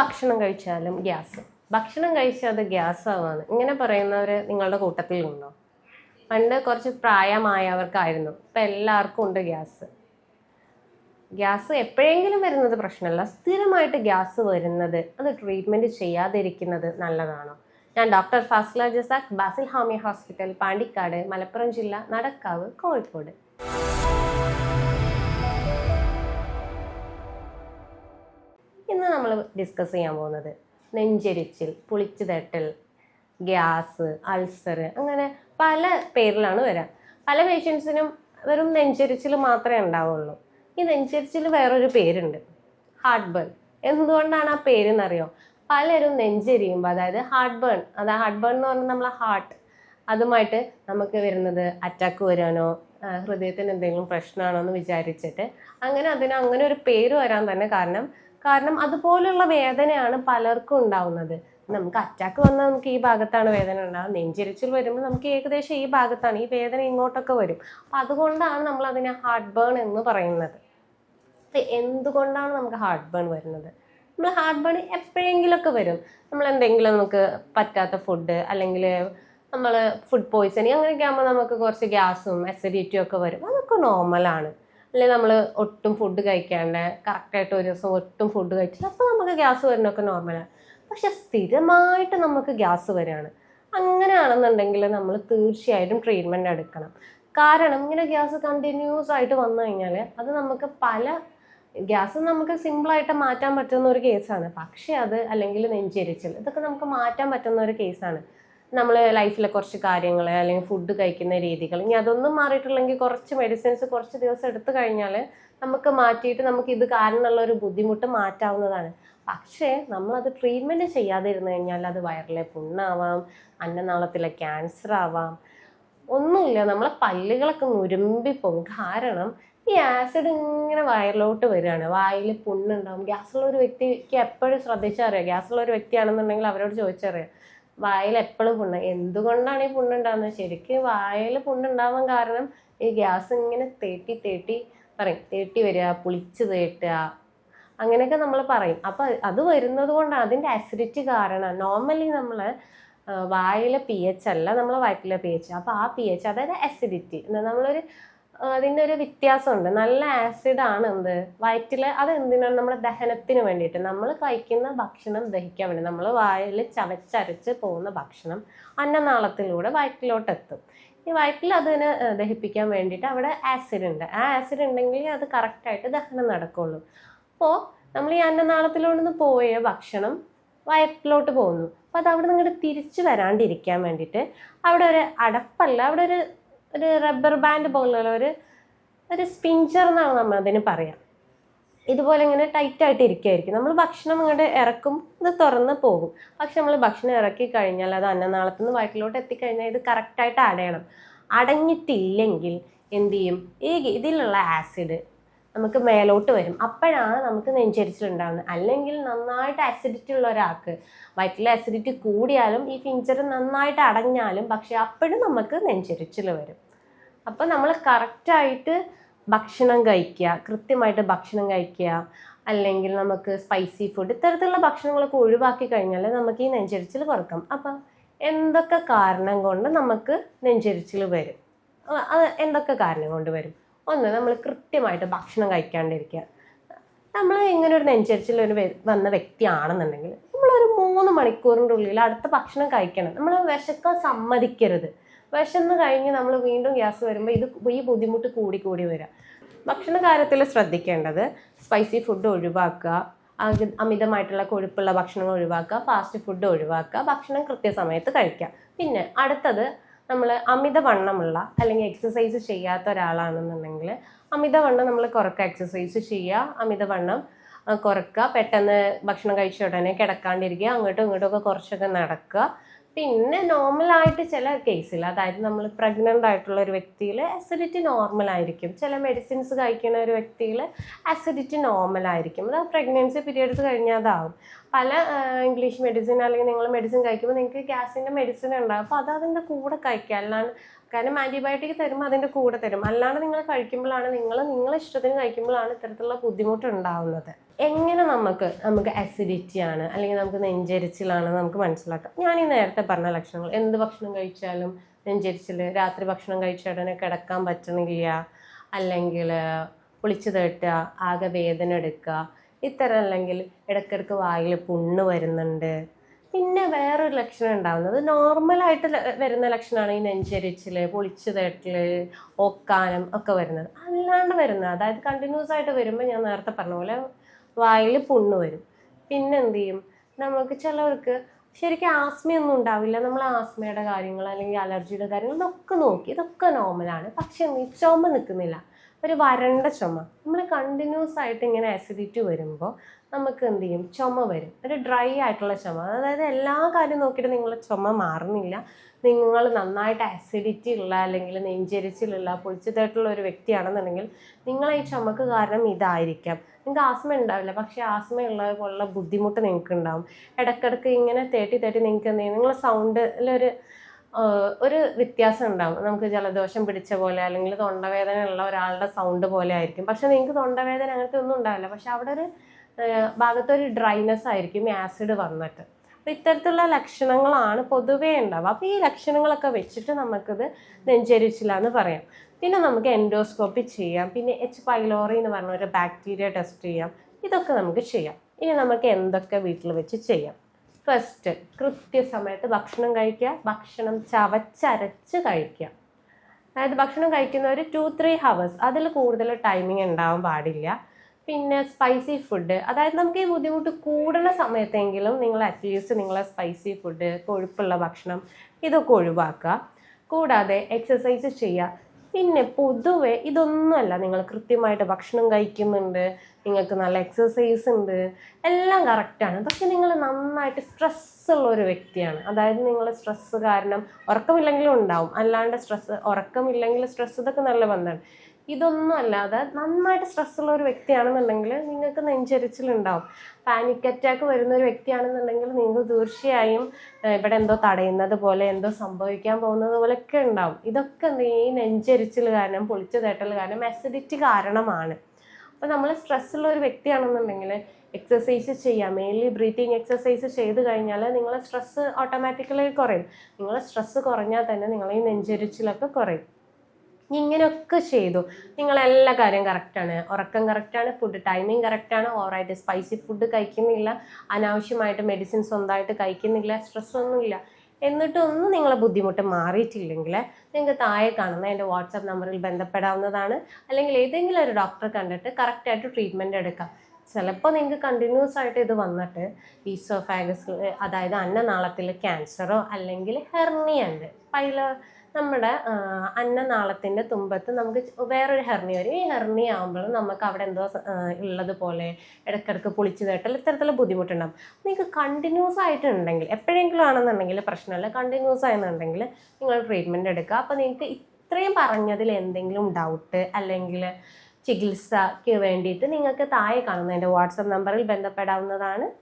ഭക്ഷണം കഴിച്ചാലും ഗ്യാസ്. ഭക്ഷണം കഴിച്ചാൽ അത് ഗ്യാസ് ആവാണ് ഇങ്ങനെ പറയുന്നവർ നിങ്ങളുടെ കൂട്ടത്തിലുണ്ടോ പണ്ട് കുറച്ച് പ്രായമായവർക്കായിരുന്നു. ഇപ്പം എല്ലാവർക്കും ഉണ്ട് ഗ്യാസ്. ഗ്യാസ് എപ്പോഴെങ്കിലും വരുന്നത് പ്രശ്നമല്ല. സ്ഥിരമായിട്ട് ഗ്യാസ് വരുന്നത് അത് ട്രീറ്റ്മെന്റ് ചെയ്യാതിരിക്കുന്നത് നല്ലതാണോ? ഞാൻ ഡോക്ടർ ഫാസ്ല ജസാഖ് ബാസിൽ ഹാമി ഹോസ്പിറ്റൽ പാണ്ടിക്കാട് മലപ്പുറം ജില്ല നടക്കാവ് കോഴിക്കോട്. ഡിസ്കസ് ചെയ്യാൻ പോകുന്നത്. നെഞ്ചെരിച്ചിൽ പുളിച്ചു തട്ടൽ ഗ്യാസ് അൾസർ അങ്ങനെ പല പേരിലാണ് വരാം. പല പേഷ്യൻസിനും വെറും നെഞ്ചെരിച്ചിൽ മാത്രമേ ഉണ്ടാവുള്ളൂ. ഈ നെഞ്ചെരിച്ചിൽ വേറൊരു പേരുണ്ട്. ഹാർട്ട് ബേൺ എന്തുകൊണ്ടാണ് ആ പേരെന്നറിയോ? പലരും നെഞ്ചെരിയുമ്പോൾ അതായത് ഹാർട്ട് ബേൺ അതായത് ഹാർട്ട് ബേൺ എന്ന് പറഞ്ഞാൽ നമ്മളെ ഹാർട്ട്. അതുമായിട്ട് നമുക്ക് വരുന്നത് അറ്റാക്ക് വരാനോ ഹൃദയത്തിന് എന്തെങ്കിലും പ്രശ്നമാണോ എന്ന് വിചാരിച്ചിട്ട് അങ്ങനെ അതിന് അങ്ങനെ ഒരു പേര് വരാൻ തന്നെ കാരണം കാരണം അതുപോലുള്ള വേദനയാണ് പലർക്കും ഉണ്ടാവുന്നത്. നമുക്ക് അറ്റാക്ക് വന്നാൽ നമുക്ക് ഈ ഭാഗത്താണ് വേദന ഉണ്ടാകുക നെഞ്ചിരിച്ചിൽ വരുമ്പോൾ നമുക്ക് ഏകദേശം ഈ ഭാഗത്താണ് ഈ വേദന ഇങ്ങോട്ടൊക്കെ വരും. അപ്പം അതുകൊണ്ടാണ് നമ്മൾ അതിനെ ഹാർട്ട് ബേൺ എന്ന് പറയുന്നത്. എന്തുകൊണ്ടാണ് നമുക്ക് ഹാർട്ട് ബേൺ വരുന്നത്? നമ്മൾ ഹാർട്ട് ബേൺ എപ്പോഴെങ്കിലുമൊക്കെ വരും. നമ്മൾ എന്തെങ്കിലും നമുക്ക് പറ്റാത്ത ഫുഡ് അല്ലെങ്കിൽ നമ്മൾ ഫുഡ് പോയ്സണിങ് അങ്ങനെയൊക്കെ ആകുമ്പോൾ നമുക്ക് കുറച്ച് ഗ്യാസും അസിഡിറ്റിയും ഒക്കെ വരും. അതൊക്കെ നോർമലാണ് അല്ലെങ്കിൽ നമ്മൾ ഒട്ടും ഫുഡ് കഴിക്കാണ്ട് കറക്റ്റായിട്ട് ഒരു ദിവസം ഒട്ടും ഫുഡ് കഴിച്ചില്ല. അപ്പോൾ നമുക്ക് ഗ്യാസ് വരണമൊക്കെ നോർമലാണ് പക്ഷെ സ്ഥിരമായിട്ട് നമുക്ക് ഗ്യാസ് വരികയാണ്. അങ്ങനെയാണെന്നുണ്ടെങ്കിൽ നമ്മൾ തീർച്ചയായിട്ടും ട്രീറ്റ്മെന്റ് എടുക്കണം. കാരണം ഇങ്ങനെ ഗ്യാസ് കണ്ടിന്യൂസ് ആയിട്ട് വന്നു കഴിഞ്ഞാൽ അത് നമുക്ക് പല ഗ്യാസ് നമുക്ക് സിമ്പിളായിട്ട് മാറ്റാൻ പറ്റുന്ന ഒരു കേസാണ് പക്ഷേ അത് അല്ലെങ്കിൽ നെഞ്ചെരിച്ചിൽ ഇതൊക്കെ നമുക്ക് മാറ്റാൻ പറ്റുന്ന ഒരു കേസാണ് നമ്മൾ ലൈഫിലെ കുറച്ച് കാര്യങ്ങൾ അല്ലെങ്കിൽ ഫുഡ് കഴിക്കുന്ന രീതികൾ ഇനി അതൊന്നും മാറിയിട്ടില്ലെങ്കിൽ കുറച്ച് മെഡിസിൻസ് കുറച്ച് ദിവസം എടുത്തു കഴിഞ്ഞാൽ നമുക്ക് മാറ്റിയിട്ട് നമുക്ക് ഇത് കാരണമുള്ള ഒരു ബുദ്ധിമുട്ട് മാറ്റാവുന്നതാണ്. പക്ഷേ നമ്മളത് ട്രീറ്റ്മെന്റ് ചെയ്യാതിരുന്നു കഴിഞ്ഞാൽ അത് വയറിലെ പുണ്ണാവാം അന്നനാളത്തിലെ ക്യാൻസർ ആവാം. ഒന്നുമില്ല നമ്മളെ പല്ലുകളൊക്കെ പോകും കാരണം ഈ ആസിഡ് ഇങ്ങനെ വയറിലോട്ട് വരികയാണ്. വായിൽ പുണ്ണുണ്ടാവും. ഗ്യാസുള്ള ഒരു വ്യക്തിക്ക് എപ്പോഴും ശ്രദ്ധിച്ചറിയാം. ഗ്യാസുള്ള ഒരു വ്യക്തിയാണെന്നുണ്ടെങ്കിൽ അവരോട് ചോദിച്ചറിയാം. വായിൽ എപ്പോഴും പുണ്ണ്. എന്തുകൊണ്ടാണ് ഈ പുണ്ണുണ്ടാകുന്നത് ശരിക്കും വായിൽ പുണ്ണുണ്ടാവാൻ കാരണം ഈ ഗ്യാസ് ഇങ്ങനെ തേട്ടി തേട്ടി പറയും. തേട്ടി വരിക പുളിച്ച് തേട്ടുക അങ്ങനെയൊക്കെ നമ്മൾ പറയും. അപ്പൊ അത് വരുന്നത് കൊണ്ടാണ് അതിന്റെ അസിഡിറ്റി കാരണം. നോർമലി നമ്മൾ വായിലെ പി എച്ച് അല്ല നമ്മളെ വയറ്റിലെ പി എച്ച് അപ്പോൾ ആ പി എച്ച് അതായത് അസിഡിറ്റി നമ്മളൊരു അതിന്റെ ഒരു വ്യത്യാസമുണ്ട്. നല്ല ആസിഡാണ് എന്ത്? വയറ്റിൽ അത് എന്തിനാണ്? നമ്മുടെ ദഹനത്തിന് വേണ്ടിയിട്ട്. നമ്മൾ കഴിക്കുന്ന ഭക്ഷണം ദഹിക്കാൻ വേണ്ടി. നമ്മൾ വായിൽ ചവച്ചരച്ച് പോകുന്ന ഭക്ഷണം അന്നനാളത്തിലൂടെ വയറ്റിലോട്ട് എത്തും ഈ വയറ്റിൽ അതിനെ ദഹിപ്പിക്കാൻ വേണ്ടിയിട്ട് അവിടെ ആസിഡ് ഉണ്ട്. ആ ആസിഡ് ഉണ്ടെങ്കിൽ അത് കറക്റ്റായിട്ട് ദഹനം നടക്കുള്ളൂ. അപ്പോൾ നമ്മൾ ഈ അന്നനാളത്തിലൂടെ നിന്ന് പോയ ഭക്ഷണം വയറ്റിലോട്ട് പോകുന്നു. അപ്പോൾ അത് അവിടെ നിങ്ങളുടെ തിരിച്ചു വരാണ്ടിരിക്കാൻ വേണ്ടിയിട്ട് അവിടെ ഒരു അടപ്പല്ല അവിടെ ഒരു ഒരു റബ്ബർ ബാൻഡ് പോലുള്ള ഒരു ഒരു സ്പിഞ്ചർ എന്നാണ് നമ്മൾ അതിന് പറയാം. ഇതുപോലെ ഇങ്ങനെ ടൈറ്റ് ആയിട്ട് ഇരിക്കുകയായിരിക്കും നമ്മൾ ഭക്ഷണം ഇങ്ങോട്ട് ഇറക്കും ഇത് തുറന്ന് പോകും. പക്ഷെ നമ്മൾ ഭക്ഷണം ഇറക്കി കഴിഞ്ഞാൽ അത് അന്നനാളത്തിൽ നിന്ന് വയറ്റിലോട്ട് എത്തിക്കഴിഞ്ഞാൽ ഇത് കറക്റ്റായിട്ട് അടയണം. അടഞ്ഞിട്ടില്ലെങ്കിൽ എന്ത് ചെയ്യും? ഈ ഇതിലുള്ള ആസിഡ് നമുക്ക് മേലോട്ട് വരും. അപ്പോഴാണ് നമുക്ക് നെഞ്ചരിച്ചിലുണ്ടാകുന്നത് അല്ലെങ്കിൽ നന്നായിട്ട് ആസിഡിറ്റി ഉള്ള ഒരാൾക്ക് വയറ്റിലെ ആസിഡിറ്റി കൂടിയാലും ഈ ഫിഞ്ചർ നന്നായിട്ട് അടഞ്ഞാലും പക്ഷെ അപ്പോഴും നമുക്ക് നെഞ്ചരിച്ചിൽ വരും. അപ്പം നമ്മൾ കറക്റ്റായിട്ട് ഭക്ഷണം കഴിക്കുക കൃത്യമായിട്ട് ഭക്ഷണം കഴിക്കുക അല്ലെങ്കിൽ നമുക്ക് സ്പൈസി ഫുഡ് ഇത്തരത്തിലുള്ള ഭക്ഷണങ്ങളൊക്കെ ഒഴിവാക്കി കഴിഞ്ഞാൽ നമുക്ക് ഈ നെഞ്ചരിച്ചിൽ കുറക്കാം. അപ്പം എന്തൊക്കെ കാരണം കൊണ്ട് നമുക്ക് നെഞ്ചരിച്ചിൽ വരും? അത് എന്തൊക്കെ കാരണം കൊണ്ട് വരും? ഒന്ന് നമ്മൾ കൃത്യമായിട്ട് ഭക്ഷണം കഴിക്കാണ്ടിരിക്കുക. നമ്മൾ ഇങ്ങനെ ഒരു നെഞ്ചരിച്ചിൽ ഒരു വന്ന വ്യക്തിയാണെന്നുണ്ടെങ്കിൽ നമ്മളൊരു മൂന്ന് മണിക്കൂറിന്റെ ഉള്ളിൽ അടുത്ത ഭക്ഷണം കഴിക്കണം. നമ്മൾ വിശക്കാൻ സമ്മതിക്കരുത്. വിശന്ന് കഴിഞ്ഞ് നമ്മൾ വീണ്ടും ഗ്യാസ് വരുമ്പോൾ ഇത് ഈ ബുദ്ധിമുട്ട് കൂടി കൂടി വരാം. ഭക്ഷണ കാര്യത്തിൽ ശ്രദ്ധിക്കേണ്ടത് സ്പൈസി ഫുഡ് ഒഴിവാക്കുക അമിതമായിട്ടുള്ള കൊഴുപ്പുള്ള ഭക്ഷണങ്ങൾ ഒഴിവാക്കുക ഫാസ്റ്റ് ഫുഡ് ഒഴിവാക്കുക ഭക്ഷണം കൃത്യസമയത്ത് കഴിക്കുക. പിന്നെ അടുത്തത് നമ്മൾ അമിതവണ്ണമുള്ള അല്ലെങ്കിൽ എക്സസൈസ് ചെയ്യാത്ത ഒരാളാണെന്നുണ്ടെങ്കിൽ അമിതവണ്ണം നമ്മൾ കുറക്കുക എക്സസൈസ് ചെയ്യുക അമിതവണ്ണം കുറക്കുക പെട്ടെന്ന് ഭക്ഷണം കഴിച്ച ഉടനെ കിടക്കാണ്ടിരിക്കുക അങ്ങോട്ടും ഇങ്ങോട്ടും ഒക്കെ കുറച്ചൊക്കെ നടക്കുക. പിന്നെ നോർമൽ ആയിട്ട് ചില കേസിൽ അതായത് നമ്മൾ പ്രഗ്നന്റ് ആയിട്ടുള്ള ഒരു വ്യക്തിയിൽ അസിഡിറ്റി നോർമൽ ആയിരിക്കും. ചില മെഡിസിൻസ് കഴിക്കുന്ന ഒരു വ്യക്തിയിൽ അസിഡിറ്റി നോർമൽ ആയിരിക്കും. അത് പ്രഗ്നൻസി പീരിയഡ്സ് കഴിഞ്ഞാൽ അതാവും. പല ഇംഗ്ലീഷ് മെഡിസിൻ അല്ലെങ്കിൽ നിങ്ങൾ മെഡിസിൻ കഴിക്കുമ്പോൾ നിങ്ങൾക്ക് ഗ്യാസിന്റെ മെഡിസിൻ ഉണ്ടാകും അപ്പോൾ അത് അതിന്റെ കൂടെ കഴിക്കുക. അല്ലാണ്ട് കാരണം ആന്റിബയോട്ടിക് തരുമ്പോൾ അതിന്റെ കൂടെ തരും. അല്ലാണ്ട് നിങ്ങൾ കഴിക്കുമ്പോഴാണ് നിങ്ങൾ നിങ്ങളെ ഇഷ്ടത്തിന് കഴിക്കുമ്പോഴാണ് ഇത്തരത്തിലുള്ള ബുദ്ധിമുട്ട് ഉണ്ടാവുന്നത്. എങ്ങനെ നമുക്ക് നമുക്ക് അസിഡിറ്റി ആണ് അല്ലെങ്കിൽ നമുക്ക് നെഞ്ചരിച്ചിലാണ് നമുക്ക് മനസ്സിലാക്കാം. ഞാൻ ഈ നേരത്തെ പറഞ്ഞ ലക്ഷണങ്ങൾ എന്ത് ഭക്ഷണം കഴിച്ചാലും നെഞ്ചരിച്ചിൽ രാത്രി ഭക്ഷണം കഴിച്ച ഉടനെ കിടക്കാൻ പറ്റണില്ല അല്ലെങ്കിൽ പൊളിച്ചു തേട്ടുക ആകെ വേദന എടുക്കുക ഇത്തരം അല്ലെങ്കിൽ ഇടയ്ക്കിടയ്ക്ക് വായിൽ പുണ്ണ് വരുന്നുണ്ട്. പിന്നെ വേറൊരു ലക്ഷണം ഉണ്ടാകുന്നത് നോർമലായിട്ട് വരുന്ന ലക്ഷണമാണ് ഈ നെഞ്ചരിച്ചിൽ പൊളിച്ചു തേട്ടൽ ഒക്കാനം ഒക്കെ വരുന്നത്. അല്ലാണ്ട് വരുന്നത് അതായത് കണ്ടിന്യൂസ് ആയിട്ട് വരുമ്പോൾ ഞാൻ നേരത്തെ പറഞ്ഞ പോലെ വായിൽ പുണ്ണ് വരും. പിന്നെ എന്ത് ചെയ്യും? നമുക്ക് ചിലവർക്ക് ശരിക്കും ആസ്മയൊന്നും ഉണ്ടാവില്ല. നമ്മൾ ആസ്മയുടെ കാര്യങ്ങൾ അല്ലെങ്കിൽ അലർജിയുടെ കാര്യങ്ങൾ ഇതൊക്കെ നോക്കി ഇതൊക്കെ നോർമലാണ് പക്ഷെ ചുമ നിൽക്കുന്നില്ല. ഒരു വരണ്ട ചുമ. നമ്മൾ കണ്ടിന്യൂസ് ആയിട്ട് ഇങ്ങനെ അസിഡിറ്റി വരുമ്പോൾ നമുക്ക് എന്ത് ചെയ്യും? ചുമ വരും. ഒരു ഡ്രൈ ആയിട്ടുള്ള ചുമ. അതായത് എല്ലാ കാര്യവും നോക്കിയിട്ട് നിങ്ങളുടെ ചുമ മാറുന്നില്ല. നിങ്ങൾ നന്നായിട്ട് അസിഡിറ്റി ഉള്ള അല്ലെങ്കിൽ നെഞ്ചരിച്ചിലുള്ള പൊളിച്ചതായിട്ടുള്ള ഒരു വ്യക്തിയാണെന്നുണ്ടെങ്കിൽ നിങ്ങൾ ഈ ചുമക്ക് കാരണം ഇതായിരിക്കാം. നിങ്ങൾക്ക് ആസ്മ ഉണ്ടാവില്ല പക്ഷേ ആസ്മ ഉള്ള ബുദ്ധിമുട്ട് നിങ്ങൾക്ക് ഉണ്ടാവും ഇടക്കിടക്ക് ഇങ്ങനെ തേട്ടി തേട്ടി നിങ്ങൾക്ക് എന്ത് ചെയ്യും നിങ്ങളെ സൗണ്ടിലൊരു ഒരു വ്യത്യാസം ഉണ്ടാവും നമുക്ക് ജലദോഷം പിടിച്ച പോലെ അല്ലെങ്കിൽ തൊണ്ടവേദന ഉള്ള ഒരാളുടെ സൗണ്ട് പോലെ ആയിരിക്കും. പക്ഷെ നിങ്ങൾക്ക് തൊണ്ടവേദന അങ്ങനത്തെ ഒന്നും ഉണ്ടാവില്ല. പക്ഷെ അവിടെ ഒരു ഭാഗത്തൊരു ഡ്രൈനെസ് ആയിരിക്കും ആസിഡ് വന്നിട്ട്. അപ്പം ഇത്തരത്തിലുള്ള ലക്ഷണങ്ങളാണ് പൊതുവേ ഉണ്ടാവുക. അപ്പോൾ ഈ ലക്ഷണങ്ങളൊക്കെ വെച്ചിട്ട് നമുക്കിത് നെഞ്ചരിച്ചില്ലാന്ന് പറയാം. പിന്നെ നമുക്ക് എൻഡോസ്കോപ്പി ചെയ്യാം. പിന്നെ എച്ച് പൈലോറി എന്ന് പറഞ്ഞ ഒരു ബാക്ടീരിയ ടെസ്റ്റ് ചെയ്യാം. ഇതൊക്കെ നമുക്ക് ചെയ്യാം. ഇനി നമുക്ക് എന്തൊക്കെ വീട്ടിൽ വെച്ച് ചെയ്യാം? ഫസ്റ്റ് കൃത്യസമയത്ത് ഭക്ഷണം കഴിക്കുക. ഭക്ഷണം ചവച്ചരച്ച് കഴിക്കുക. അതായത് ഭക്ഷണം കഴിക്കുന്ന ഒരു ടു ത്രീ ഹവേഴ്സ് അതിൽ കൂടുതൽ ടൈമിംഗ് ഉണ്ടാവാൻ പാടില്ല. പിന്നെ സ്പൈസി ഫുഡ് അതായത് നമുക്ക് ഈ ബുദ്ധിമുട്ട് കൂടുന്ന സമയത്തെങ്കിലും നിങ്ങൾ അറ്റ്ലീസ്റ്റ് നിങ്ങളെ സ്പൈസി ഫുഡ് കൊഴുപ്പുള്ള ഭക്ഷണം ഇതൊക്കെ ഒഴിവാക്കുക. കൂടാതെ എക്സസൈസ് ചെയ്യുക. പിന്നെ പൊതുവെ ഇതൊന്നുമല്ല. നിങ്ങൾ കൃത്യമായിട്ട് ഭക്ഷണം കഴിക്കുന്നുണ്ട്. നിങ്ങൾക്ക് നല്ല എക്സസൈസ് ഉണ്ട്. എല്ലാം കറക്റ്റാണ് പക്ഷെ നിങ്ങൾ നന്നായിട്ട് സ്ട്രെസ് ഉള്ള ഒരു വ്യക്തിയാണ്. അതായത് നിങ്ങൾ സ്ട്രെസ് കാരണം ഉറക്കമില്ലെങ്കിലും ഉണ്ടാവും. അല്ലാണ്ട് സ്ട്രെസ് ഉറക്കമില്ലെങ്കിൽ സ്ട്രെസ് ഇതൊക്കെ നല്ല ബന്ധമാണ് ഇതൊന്നും അല്ലാതെ നന്നായിട്ട് സ്ട്രെസ് ഉള്ള ഒരു വ്യക്തിയാണെന്നുണ്ടെങ്കിൽ നിങ്ങൾക്ക് നെഞ്ചരിച്ചിലുണ്ടാവും. പാനിക് അറ്റാക്ക് വരുന്ന ഒരു വ്യക്തിയാണെന്നുണ്ടെങ്കിൽ നിങ്ങൾക്ക് തീർച്ചയായും ഇവിടെ എന്തോ തടയുന്നത് പോലെ എന്തോ സംഭവിക്കാൻ പോകുന്നത് പോലെയൊക്കെ ഉണ്ടാവും. ഇതൊക്കെ ഈ നെഞ്ചരിച്ചിൽ കാരണം പൊളിച്ചു തേട്ടൽ കാരണം അസിഡിറ്റി കാരണമാണ്. അപ്പോൾ നമ്മൾ സ്ട്രെസ് ഉള്ള ഒരു വ്യക്തിയാണെന്നുണ്ടെങ്കിൽ എക്സസൈസ് ചെയ്യാം. മെയിൻലി ബ്രീത്തിങ് എക്സസൈസ് ചെയ്ത് കഴിഞ്ഞാൽ നിങ്ങളെ സ്ട്രെസ് ഓട്ടോമാറ്റിക്കലി കുറയും. നിങ്ങളെ സ്ട്രെസ് കുറഞ്ഞാൽ തന്നെ നിങ്ങളെ ഈ നെഞ്ചരിച്ചിലൊക്കെ കുറയും. ഇങ്ങനെയൊക്കെ ചെയ്തു. നിങ്ങളെല്ലാ കാര്യം കറക്റ്റാണ് ഉറക്കം കറക്റ്റാണ് ഫുഡ് ടൈമിംഗ് കറക്റ്റാണ് ഓവറായിട്ട് സ്പൈസി ഫുഡ് കഴിക്കുന്നില്ല. അനാവശ്യമായിട്ട് മെഡിസിൻ സ്വന്തമായിട്ട് കഴിക്കുന്നില്ല. സ്ട്രെസ് ഒന്നുമില്ല. എന്നിട്ടൊന്നും നിങ്ങളെ ബുദ്ധിമുട്ട് മാറിയിട്ടില്ലെങ്കിൽ നിങ്ങൾക്ക് താഴെ കാണുന്ന എന്റെ വാട്സാപ്പ് നമ്പറിൽ ബന്ധപ്പെടാവുന്നതാണ്. അല്ലെങ്കിൽ ഏതെങ്കിലും ഒരു ഡോക്ടറെ കണ്ടിട്ട് കറക്റ്റായിട്ട് ട്രീറ്റ്മെന്റ് എടുക്കാം. ചിലപ്പോൾ നിങ്ങൾക്ക് കണ്ടിന്യൂസ് ആയിട്ട് ഇത് വന്നിട്ട് ഈസോഫാഗസ് അതായത് അന്നനാളത്തിൽ ക്യാൻസറോ അല്ലെങ്കിൽ ഹെർണിയ ഉണ്ട്. പൈല നമ്മുടെ അന്നനാളത്തിന്റെ തുമ്പത്ത് നമുക്ക് വേറൊരു ഹെർണിയ വരും. ഈ ഹെർണിയ ആകുമ്പോൾ നമുക്ക് അവിടെ എന്തോ ഉള്ളത് ഉള്ളതുപോലെ ഇടയ്ക്കിടയ്ക്ക് പൊളിച്ചു തേട്ടൽ ഇത്തരത്തിലുള്ള ബുദ്ധിമുട്ടുണ്ടാകും നിങ്ങൾക്ക് കണ്ടിന്യൂസ് ആയിട്ടുണ്ടെങ്കിൽ എപ്പോഴെങ്കിലും ആണെന്നുണ്ടെങ്കിൽ പ്രശ്നമല്ല. കണ്ടിന്യൂസ് ആയെന്നുണ്ടെങ്കിൽ നിങ്ങൾ ട്രീറ്റ്മെന്റ് എടുക്കുക. അപ്പോൾ നിങ്ങൾക്ക് ഇത്രയും പറഞ്ഞതിൽ എന്തെങ്കിലും ഡൗട്ട് അല്ലെങ്കിൽ ചികിത്സയ്ക്ക് വേണ്ടിയിട്ട് നിങ്ങൾക്ക് താഴെ കാണുന്ന എന്റെ വാട്സപ്പ് നമ്പറിൽ ബന്ധപ്പെടാവുന്നതാണ്.